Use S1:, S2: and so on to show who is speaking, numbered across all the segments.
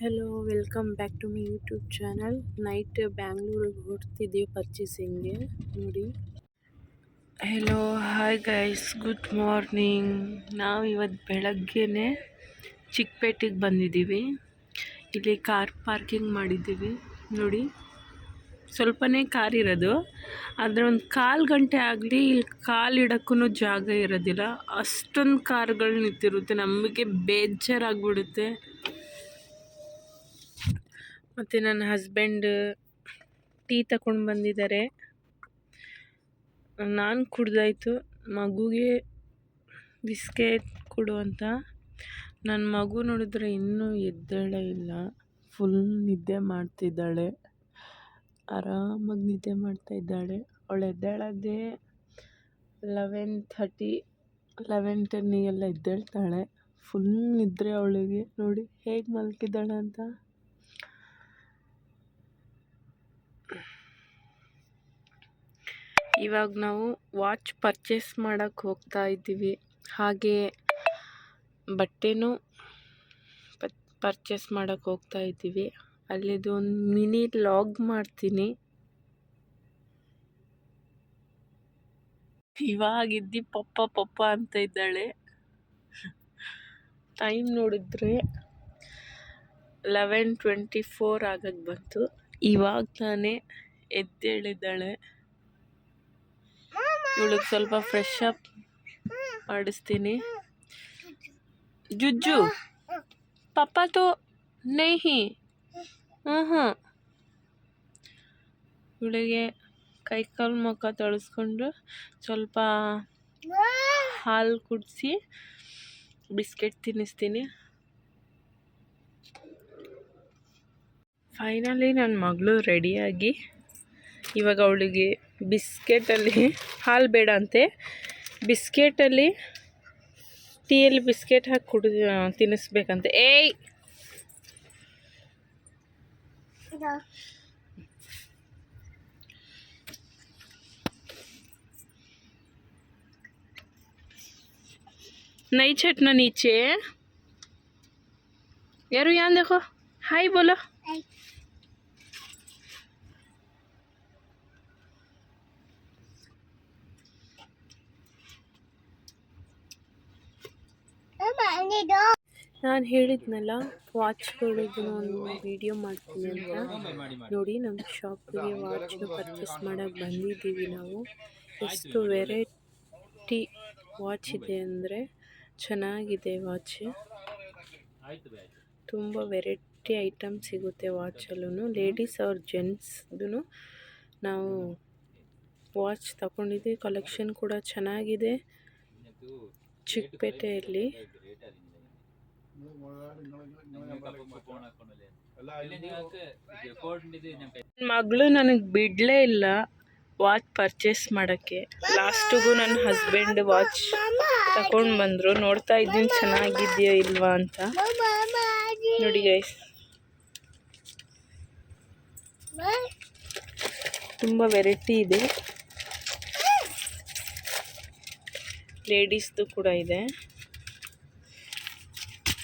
S1: Hello welcome back to my YouTube channel night ಬ್ಯಾಂಗ್ಳೂರಿಗೆ ಹೊರಡ್ತಿದ್ದೀವಿ ಪರ್ಚೇಸಿಂಗ್ಗೆ ನೋಡಿ. Hello hi guys good morning ನಾವು ಇವತ್ತು ಬೆಳಗ್ಗೆನೆ ಚಿಕ್ಕಪೇಟೆಗೆ ಬಂದಿದ್ದೀವಿ. ಇಲ್ಲಿ ಕಾರ್ ಪಾರ್ಕಿಂಗ್ ಮಾಡಿದ್ದೀವಿ, ನೋಡಿ. ಸ್ವಲ್ಪನೇ ಕಾರ್ ಇರೋದು. ಆದರೆ ಒಂದು ಕಾಲು ಗಂಟೆ ಆಗಲಿ ಇಲ್ಲಿ ಕಾಲು ಇಡೋಕ್ಕೂ ಜಾಗ ಇರೋದಿಲ್ಲ. ಅಷ್ಟೊಂದು ಕಾರ್ಗಳು ನಿಂತಿರುತ್ತೆ. ನಮಗೆ ಬೇಜಾರಾಗ್ಬಿಡುತ್ತೆ. ಮತ್ತು ನನ್ನ ಹಸ್ಬೆಂಡ್ ಟೀ ತಗೊಂಡು ಬಂದಿದ್ದಾರೆ. ನಾನು ಕುಡ್ದಾಯ್ತು. ಮಗುಗೆ ಬಿಸ್ಕೆಟ್ ಕೊಡು ಅಂತ. ನನ್ನ ಮಗು ನೋಡಿದ್ರೆ ಇನ್ನೂ ಎದ್ದೇಳೇ ಇಲ್ಲ. ಫುಲ್ ನಿದ್ದೆ ಮಾಡ್ತಿದ್ದಾಳೆ. ಆರಾಮಾಗಿ ನಿದ್ದೆ ಮಾಡ್ತಾ ಇದ್ದಾಳೆ. ಅವಳು ಎದ್ದೇಳೋದೇ ಲೆವೆನ್ ಥರ್ಟಿ ಲೆವೆನ್ ಟೆನ್ನಿಗೆಲ್ಲ ಎದ್ದೇಳ್ತಾಳೆ. ಫುಲ್ ನಿದ್ರೆ ಅವಳಿಗೆ. ನೋಡಿ ಹೇಗೆ ಮಲ್ಕಿದ್ದಾಳೆ ಅಂತ. ಇವಾಗ ನಾವು ವಾಚ್ ಪರ್ಚೇಸ್ ಮಾಡೋಕ್ಕೆ ಹೋಗ್ತಾ ಇದ್ದೀವಿ. ಹಾಗೆ ಬಟ್ಟೆನೂ ಪರ್ಚೇಸ್ ಮಾಡೋಕ್ಕೆ ಹೋಗ್ತಾ ಇದ್ದೀವಿ. ಅಲ್ಲಿದು ಒಂದು ಮಿನಿ ಲಾಗ್ ಮಾಡ್ತೀನಿ. ಇವಾಗಿದ್ದಿ ಪಪ್ಪ ಪಪ್ಪ ಅಂತ ಇದ್ದಾಳೆ. ಟೈಮ್ ನೋಡಿದ್ರೆ ಲೆವೆನ್ ಟ್ವೆಂಟಿ ಫೋರ್ ಆಗಕ್ಕೆ ಬಂತು. ಇವಾಗ ತಾನೇ ಎದ್ದೇಳಿದ್ದಾಳೆ. ಇವಳಿಗೆ ಸ್ವಲ್ಪ ಫ್ರೆಶ್ ಅಪ್ ಮಾಡಿಸ್ತೀನಿ. ಜುಜ್ಜು, ಪಪ್ಪ ತೋ ನೈಹಿ ಹ್ಞೂ ಹ್ಞೂ ಇವಳಿಗೆ ಕೈಕಾಲು ಮುಖ ತೊಳೆಸ್ಕೊಂಡು ಸ್ವಲ್ಪ ಹಾಲು ಕುಡಿಸಿ ಬಿಸ್ಕೆಟ್ ತಿನ್ನಿಸ್ತೀನಿ. ಫೈನಲಿ ನನ್ನ ಮಗಳು ರೆಡಿಯಾಗಿ ಇವಾಗ ಅವಳಿಗೆ ಬಿಸ್ಕೆಟಲ್ಲಿ ಹಾಲು ಬೇಡ ಅಂತೆ ಬಿಸ್ಕೆಟಲ್ಲಿ ಟೀಯಲ್ಲಿ ಬಿಸ್ಕೆಟ್ ಹಾಕಿ ಕುಡಿ ತಿನ್ನಿಸ್ಬೇಕಂತೆ ಏಯ್ नहीं छटना नीचे यारो यहाँ देखो हाय बोलो ನಾನು ಹೇಳಿದ್ನಲ್ಲ ವಾಚ್ಗಳಿದ್ದು ಒಂದು ವಿಡಿಯೋ ಮಾಡ್ತೀನಿ ಅಂತ. ನೋಡಿ ನಮ್ಮ ಶಾಪಿಗೆ ವಾಚ್ನ ಪರ್ಚೇಸ್ ಮಾಡೋಕ್ಕೆ ಬಂದಿದ್ದೀವಿ ನಾವು. ಎಷ್ಟು ವೆರೈಟಿ ವಾಚ್ ಇದೆ ಅಂದರೆ ಚೆನ್ನಾಗಿದೆ ವಾಚ್ ತುಂಬ ವೆರೈಟಿ ಐಟಮ್ ಸಿಗುತ್ತೆ ವಾಚಲ್ಲೂ ಲೇಡೀಸ್ ಅವ್ರ ಜೆಂಟ್ಸ್ದು ನಾವು ವಾಚ್ ತಗೊಂಡಿದ್ದೀವಿ ಕಲೆಕ್ಷನ್ ಕೂಡ ಚೆನ್ನಾಗಿದೆ. ಚಿಕ್ಕಪೇಟೆಯಲ್ಲಿ. ಮಗಳು ನನಗೆ ಬಿಡಲೇ ಇಲ್ಲ ವಾಚ್ ಪರ್ಚೇಸ್ ಮಾಡೋಕ್ಕೆ. ಲಾಸ್ಟಿಗೂ ನನ್ನ ಹಸ್ಬೆಂಡ್ ವಾಚ್ ತಗೊಂಡು ಬಂದರು. ನೋಡ್ತಾ ಇದ್ದೀನಿ ಚೆನ್ನಾಗಿದೆಯೋ ಇಲ್ವಾ ಅಂತ. ನೋಡಿ ಗೈಸ್ ತುಂಬ ವೆರೈಟಿ ಇದೆ. ಲೇಡೀಸ್ದು ಕೂಡ ಇದೆ.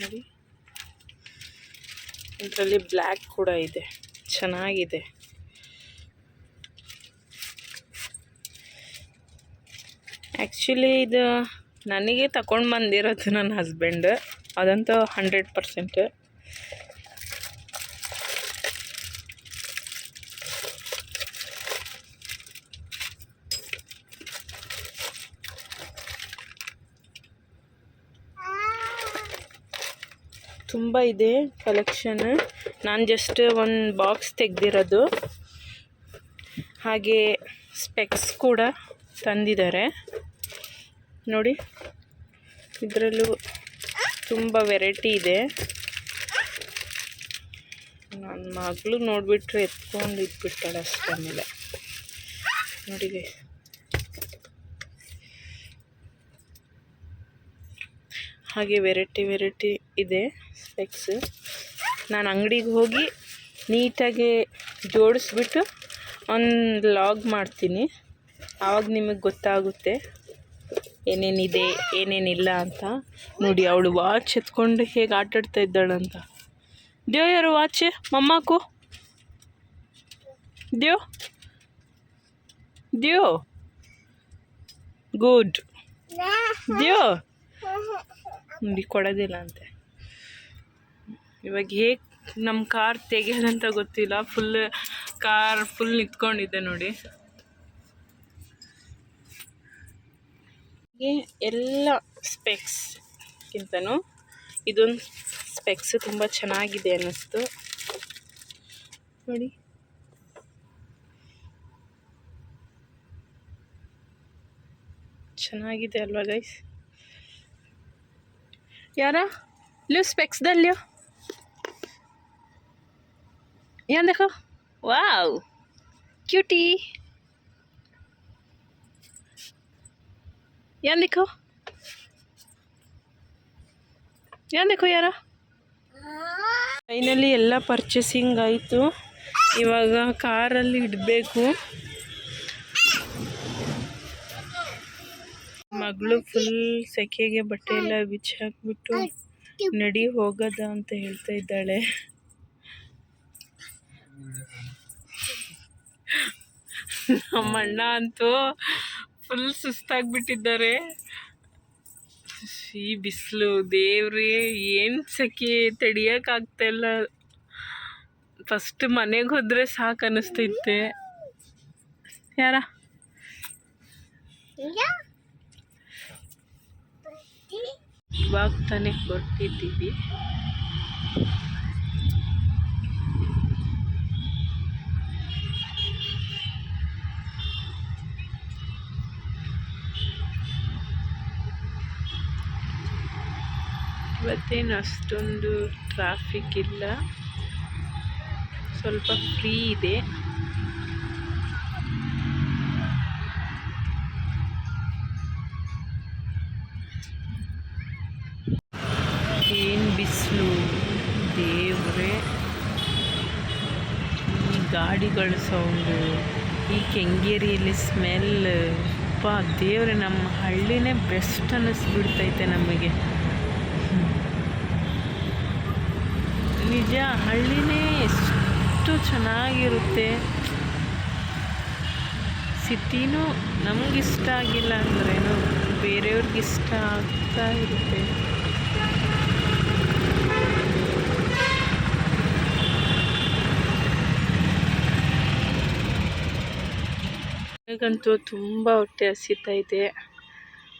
S1: ನೋಡಿ. ಇದರಲ್ಲಿ ಬ್ಲ್ಯಾಕ್ ಕೂಡ ಇದೆ. ಚೆನ್ನಾಗಿದೆ. ಆ್ಯಕ್ಚುಲಿ ಇದು ನನಗೆ ತಗೊಂಡು ಬಂದಿರೋದು ನನ್ನ ಹಸ್ಬೆಂಡ್. ಅದಂತೂ ಹಂಡ್ರೆಡ್ ಪರ್ಸೆಂಟ್. ತುಂಬ ಇದೆ ಕಲೆಕ್ಷನ್. ನಾನು ಜಸ್ಟ್ ಒಂದು ಬಾಕ್ಸ್ ತೆಗೆದಿರೋದು. ಹಾಗೆ ಸ್ಪೆಕ್ಸ್ ಕೂಡ ತಂದಿದ್ದಾರೆ. ನೋಡಿ, ಇದರಲ್ಲೂ ತುಂಬ ವೆರೈಟಿ ಇದೆ. ನನ್ನ ಮಗಳು ನೋಡಿಬಿಟ್ರೆ ಎತ್ಕೊಂಡು ಇಟ್ಬಿಡ್ತಾಳೆ ಅಷ್ಟೇ ಮೇಲೆ ನೋಡಿ ಹಾಗೆ ವೆರೈಟಿ ವೆರೈಟಿ ಇದೆ. ಸ್ಪೆಕ್ಸ್ ನಾನು ಅಂಗಡಿಗೆ ಹೋಗಿ ನೀಟಾಗಿ ಜೋಡಿಸ್ಬಿಟ್ಟು ಒಂದು ಲಾಗ್ ಮಾಡ್ತೀನಿ. ಆವಾಗ ನಿಮಗೆ ಗೊತ್ತಾಗುತ್ತೆ ಏನೇನಿದೆ ಏನೇನಿಲ್ಲ ಅಂತ. ನೋಡಿ ಅವಳು ವಾಚ್ ಎತ್ಕೊಂಡು ಹೇಗೆ ಆಟಾಡ್ತಾ ಇದ್ದಾಳಂತ ದೇವ್ ಯಾರು ವಾಚ್ ಮಮ್ಮಾಕು? ದೇವ್ ದೇವ್ ಗುಡ್ ದೇವ್ ನೋಡಿ ಕೊಡೋದಿಲ್ಲ ಅಂತೆ. ಇವಾಗ ಹೇಗೆ ನಮ್ಮ ಕಾರ್ ತೆಗೆಯೋದಂತ ಗೊತ್ತಿಲ್ಲ. ಫುಲ್ ಕಾರ್ ಫುಲ್ ನಿಂತ್ಕೊಂಡಿದ್ದೆ ನೋಡಿ. ಎಲ್ಲ ಸ್ಪೆಕ್ಸ್ಗಿಂತನೂ ಇದೊಂದು ಸ್ಪೆಕ್ಸ್ ತುಂಬ ಚೆನ್ನಾಗಿದೆ ಅನ್ನಿಸ್ತು. ನೋಡಿ. ಚೆನ್ನಾಗಿದೆ ಅಲ್ವಾ ಗೈಸ್ ಯಾರ? ಇಲ್ಲೋ ಸ್ಪೆಕ್ಸ್ದಲ್ಲಿ यहाँ देखो वाओ क्यूटी यहाँ देखो यहाँ देखो ಯಾರ ಫೈನಲಿ ಎಲ್ಲ ಪರ್ಚೇಸಿಂಗ್ ಆಯಿತು ಇವಾಗ ಕಾರಲ್ಲಿ ಇಡಬೇಕು ಮಗಳು ಫುಲ್ ಸೆಕೆಗೆ ಬಟ್ಟೆ ಎಲ್ಲ ಬಿಚ್ಚಾಕ್ಬಿಟ್ಟು ನಡಿ ಹೋಗೋದ ಅಂತ ಹೇಳ್ತಾ ಇದ್ದಾಳೆ ನಮ್ಮ ಅಣ್ಣ ಅಂತೂ ಫುಲ್ ಸುಸ್ತಾಗ್ಬಿಟ್ಟಿದ್ದಾರೆ. ಈ ಬಿಸಿಲು ದೇವ್ರಿ ಏನು ಸೆಕೆ ತಡಿಯೋಕ್ಕಾಗ್ತಾಯಿಲ್ಲ ಫಸ್ಟ್ ಮನೆಗೆ ಹೋದರೆ ಸಾಕು ಅನ್ನಿಸ್ತೈತೆ ಯಾರ? ಇವಾಗ ತಾನೇ ಕೊಟ್ಟಿದ್ದೀವಿ. ಇವತ್ತೇನು ಅಷ್ಟೊಂದು ಟ್ರಾಫಿಕ್ ಇಲ್ಲ. ಸ್ವಲ್ಪ ಫ್ರೀ ಇದೆ. ಏನು ಬಿಸಿಲು? ದೇವ್ರೆ. ಈ ಗಾಡಿಗಳ ಸೌಂಡು ಈ ಕೆಂಗೇರಿಯಲ್ಲಿ ಸ್ಮೆಲ್ ಅಪ್ಪ ದೇವ್ರೆ, ನಮ್ಮ ಹಳ್ಳಿನೇ ಬೆಸ್ಟ್ ಅನ್ನಿಸ್ಬಿಡ್ತೈತೆ ನಮಗೆ. ನಿಜ ಹಳ್ಳಿನೇ ಎಷ್ಟು ಚೆನ್ನಾಗಿರುತ್ತೆ. ಸಿಟಿನೂ ನಮಗಿಷ್ಟ ಆಗಿಲ್ಲ ಅಂದ್ರೇನು ಬೇರೆಯವ್ರಿಗೆ ಇಷ್ಟ ಆಗ್ತಾ ಇರುತ್ತೆ. ನನಗಂತೂ ತುಂಬ ಹೊಟ್ಟೆ ಇದೆ.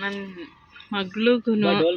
S1: ನನ್ನ ಮಗಳಿಗೂ
S2: ढोल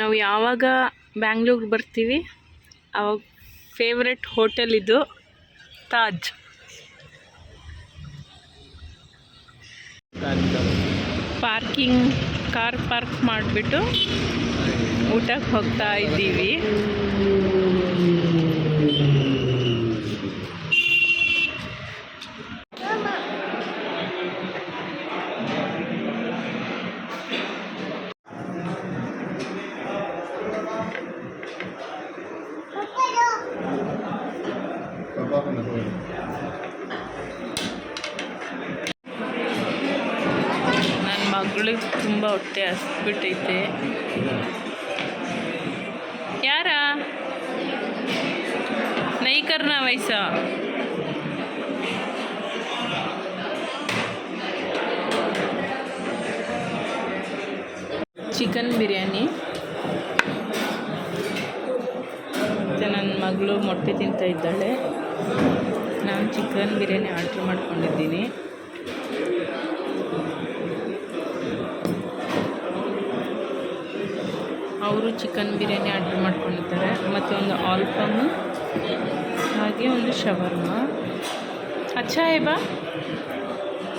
S1: ನಾವು ಯಾವಾಗ ಬ್ಯಾಂಗ್ಳೂರ್ಗೆ ಬರ್ತೀವಿ, ಅವಾಗ ಫೇವ್ರೆಟ್ ಹೋಟೆಲ್ ಇದು ತಾಜ್. ಪಾರ್ಕಿಂಗ್, ಕಾರ್ ಪಾರ್ಕ್ ಮಾಡಿಬಿಟ್ಟು ಊಟಕ್ಕೆ ಹೋಗ್ತಾ ಇದ್ದೀವಿ. ಮಗಳಿಗೆ ತುಂಬ ಹೊಟ್ಟೆ ಹಸ್ಬಿಟ್ಟೈತೆ. ಯಾರ? ನೈಕರ್ನ ವಯಸ್ಸ. ಚಿಕನ್ ಬಿರಿಯಾನಿ. ಮತ್ತು ನನ್ನ ಮಗಳು ಮೊಟ್ಟೆ ತಿಂತ ಇದ್ದಾಳೆ. ನಾನು ಚಿಕನ್ ಬಿರಿಯಾನಿ ಆರ್ಡ್ರ್ ಮಾಡ್ಕೊಂಡಿದ್ದೀನಿ. ಅವರು ಚಿಕನ್ ಬಿರಿಯಾನಿ ಆರ್ಡ್ರ್ ಮಾಡ್ಕೊಂಡಿದ್ದಾರೆ ಮತ್ತು ಒಂದು ಆಲ್ಫಮ್ ಹಾಗೆ ಒಂದು ಶವರ್ಮ ಅಚ್ಚಾ ಹೇ ಬಾ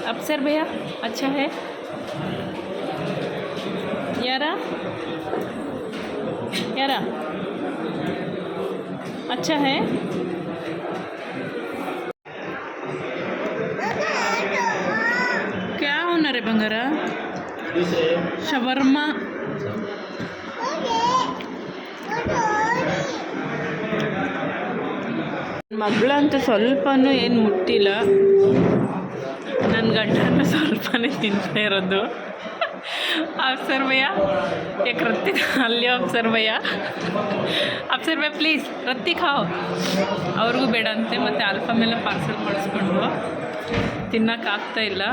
S1: ಅಪ್ಸರ್ ಭಯ್ಯ ಅಚ್ಚಾ ಹೇ ಯಾರ ಬಂಗಾರ अच्छा है क्या होणार आहे ಬಂಗಾರ
S2: दूसरे
S1: ಮಗಳಂತೂ ಸ್ವಲ್ಪನೂ ಏನು ಮುಟ್ಟಿಲ್ಲ. ನನ್ನ ಗಂಡನ ಸ್ವಲ್ಪನೇ ತಿಂತಾ ಇರೋದು. ಅಪ್ಸರ್ ಯಾಕೆ ರತ್ತಿ ಅಲ್ಲಿ ಅಪ್ಸರ್ ಭಯ್ಯ ಅಪ್ಸರ್ ಪ್ಲೀಸ್ ರತ್ತಿ ಖಾವ್. ಅವ್ರಿಗೂ ಬೇಡ ಅಂತೆ, ಮತ್ತು ಆಲ್ಫಾ ಮೇಲೆ ಪಾರ್ಸಲ್ ಮಾಡಿಸ್ಕೊಂಡು ತಿನ್ನೋಕ್ಕಾಗ್ತಾ ಇಲ್ಲ.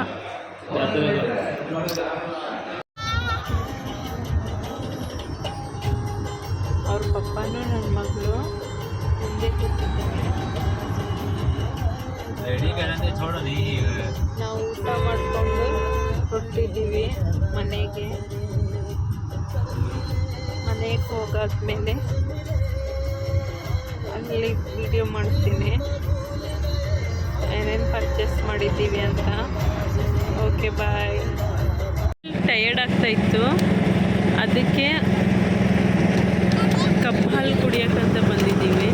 S1: ಅವ್ರ ಪಪ್ಪನೂ ನನ್ನ ಮಗಳು ಮುಂದೆ ಕೂತಿದ್ದಾರೆ. ನಾವು ಊಟ ಮಾಡಿಕೊಂಡು ಹೊರಟಿದ್ದೀವಿ ಮನೆಗೆ. ಮನೆಗೆ ಹೋಗಾದ್ಮೇಲೆ ಅಲ್ಲಿ ವಿಡಿಯೋ ಮಾಡ್ತೀನಿ. ಏನೇನು ಪರ್ಚೇಸ್ ಮಾಡಿದ್ದೀವಿ ಅಂತ. ಓಕೆ ಬಾಯ್ ಟಯರ್ಡ್ ಆಗ್ತಾಯಿತ್ತು ಅದಕ್ಕೆ ಕಪ್ಪು ಹಾಲು ಕುಡಿಯೋಕ್ಕಂತ ಬಂದಿದ್ದೀವಿ.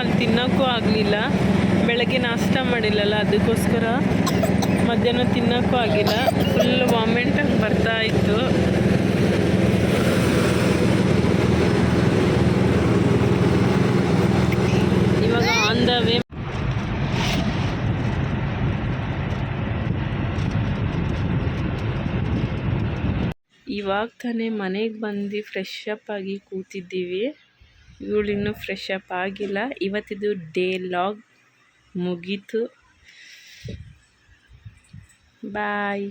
S1: ಅಲ್ಲಿ ತಿನ್ನೋಕ್ಕೂ ಆಗಲಿಲ್ಲ. ಬೆಳಗ್ಗೆ ನಾಷ್ಟ ಮಾಡಿಲ್ಲಲ್ಲ, ಅದಕ್ಕೋಸ್ಕರ ಮಧ್ಯಾಹ್ನ ತಿನ್ನೋಕ್ಕೂ ಆಗಿಲ್ಲ. ಫುಲ್ ವಾಮೆಂಟ್ ಹಂಗೆ ಬರ್ತಾ ಇತ್ತು. ಇವಾಗ ಆನ್ ದ ವೇ ಇವಾಗ ತಾನೇ ಮನೆಗೆ ಬಂದು ಫ್ರೆಶ್ ಅಪ್ ಆಗಿ ಕೂತಿದ್ದೀವಿ. ಇವಳಿನ್ನೂ ಫ್ರೆಶ್ ಅಪ್ ಆಗಿಲ್ಲ. ಇವತ್ತಿದು ಡೇ ಲಾಗ್ ಮುಗೀತು. ಬಾಯ್